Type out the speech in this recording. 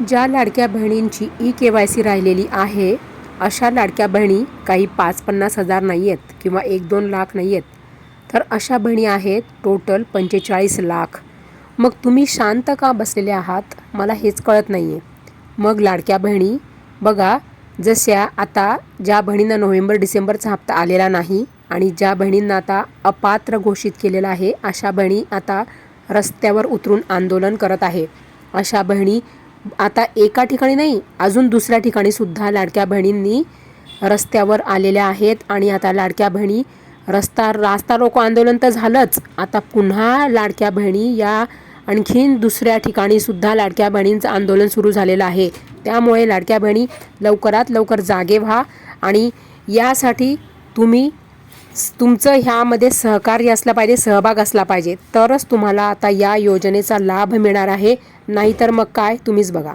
ज्या लाडक्या बहिणींची ई के वाय सी राहिलेली आहे अशा लाडक्या बहिणी काही पाच पन्नास हजार नाही आहेत किंवा एक दोन लाख नाही आहेत तर अशा बहिणी आहेत टोटल पंचेचाळीस लाख. मग तुम्ही शांत का बसलेले आहात? मला हेच कळत नाही आहे मग लाडक्या बहिणी बघा जशा आता ज्या बहिणींना नोव्हेंबर डिसेंबरचा हप्ता आलेला नाही आणि ज्या बहिणींना आता अपात्र घोषित केलेलं आहे अशा बहिणी आता रस्त्यावर उतरून आंदोलन करत आहे. अशा बहिणी आता एका ठिकाणी नाही अजून दुसऱ्या ठिकाणी सुद्धा लाडक्या बहिणींनी रस्त्यावर आलेल्या आहेत आणि आता लाडक्या बहिणी रस्ता रास्ता रोको आंदोलन तर झालंच. आता पुन्हा लाडक्या बहिणी या आणखीन दुसऱ्या ठिकाणी सुद्धा लाडक्या बहिणींचं आंदोलन सुरू झालेलं आहे. त्यामुळे लाडक्या बहिणी लवकरात लवकर जागे व्हा आणि यासाठी तुम्ही तुमचं ह्यामध्ये सहकार्य असलं पाहिजे सहभाग असला पाहिजे. तरच तुम्हाला आता या योजनेचा लाभ मिळणार आहे. नाहीतर मग काय? तुम्हीच बघा.